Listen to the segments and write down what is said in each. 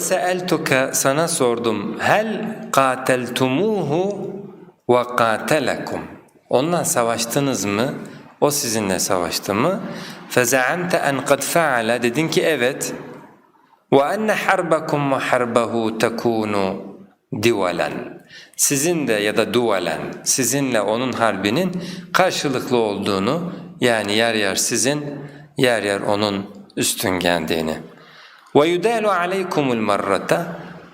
Seeltuke sana sordum. Hel ve katelekum. Onunla savaştınız mı? O sizinle savaştı mı? Fezaamte en kad faale. Dedin ki evet. Harbakum ve harbahu tekunu divalen. Sizin de ya da duvalen, sizinle onun harbinin karşılıklı olduğunu yani yer yer sizin, yer yer onun üstün geldiğini. وَيُدَالُ عَلَيْكُمُ الْمَرَّةَ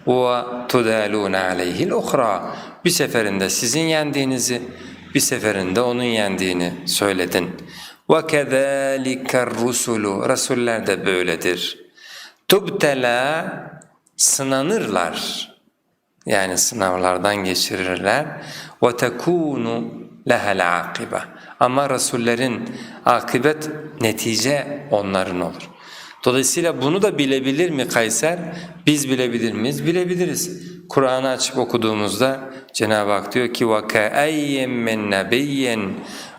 وَتُدَالُونَ عَلَيْهِ الْاُخْرَى Bir seferinde sizin yendiğinizi, bir seferinde onun yendiğini söyledin. وَكَذَٰلِكَ الرُّسُلُ Resuller de böyledir. تُبْتَلَى Sınanırlar. Yani sınavlardan geçirirler. وَتَكُونُ لَهَا الْعَاقِبَةِ Ama Resullerin akıbet, netice onların olur. Dolayısıyla bunu da bilebilir mi Kayser? Biz bilebilir miyiz? Bilebiliriz. Kur'an'ı açıp okuduğumuzda Cenab-ı Hak diyor ki وَكَأَيٍّ مِّن نَبِيٍّ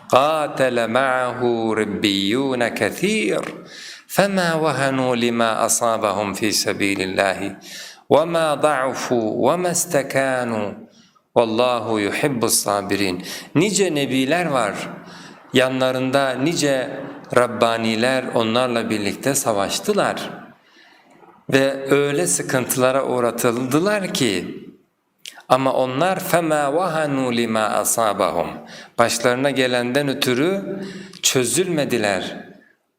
قَاتَلَ مَعَهُ رِبِّيُّونَ كَثِيرٌ فَمَا وَهَنُوا لِمَا أَصَابَهُمْ فِي سَبِيلِ اللّٰهِ وَمَا ضَعُفُوا وَمَا اسْتَكَانُوا وَاللّٰهُ يُحِبُّ الصَّابِرِينَ Nice nebiler var, yanlarında nice Rabbaniler onlarla birlikte savaştılar. Ve öyle sıkıntılara uğratıldılar ki ama onlar fema vahanu lima asabahum. Başlarına gelenden ötürü çözülmediler,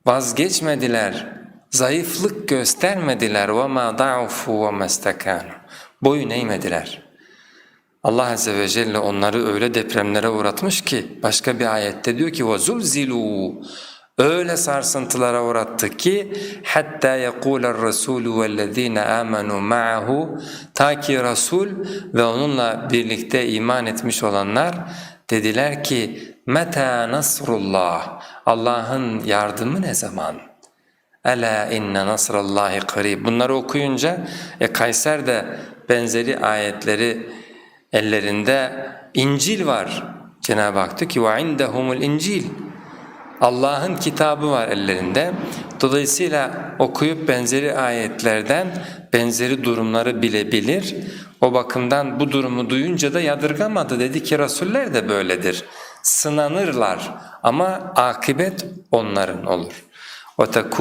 vazgeçmediler, zayıflık göstermediler. Ve ma daufu ve mestakanu boyun eğmediler.'' Allah Azze ve Celle onları öyle depremlere uğratmış ki başka bir ayette diyor ki وَزُلْزِلُوا Öyle sarsıntılara uğrattı ki hatta yekûler rasûlü vellezîne âmenû ma'ahu ta ki Resul ve onunla birlikte iman etmiş olanlar dediler ki meta nasrullah Allah'ın yardımı ne zaman? Ela inne nasrallahi qarib. Bunları okuyunca e, Kayser de benzeri ayetleri ellerinde İncil var. Cenab-ı Hak diyor ki ve indehumul İncil. Allah'ın kitabı var ellerinde. Dolayısıyla okuyup benzeri ayetlerden benzeri durumları bilebilir. O bakımdan bu durumu duyunca da yadırgamadı. Dedi ki Resuller de böyledir. Sınanırlar ama akibet onların olur. وَتَكُونَ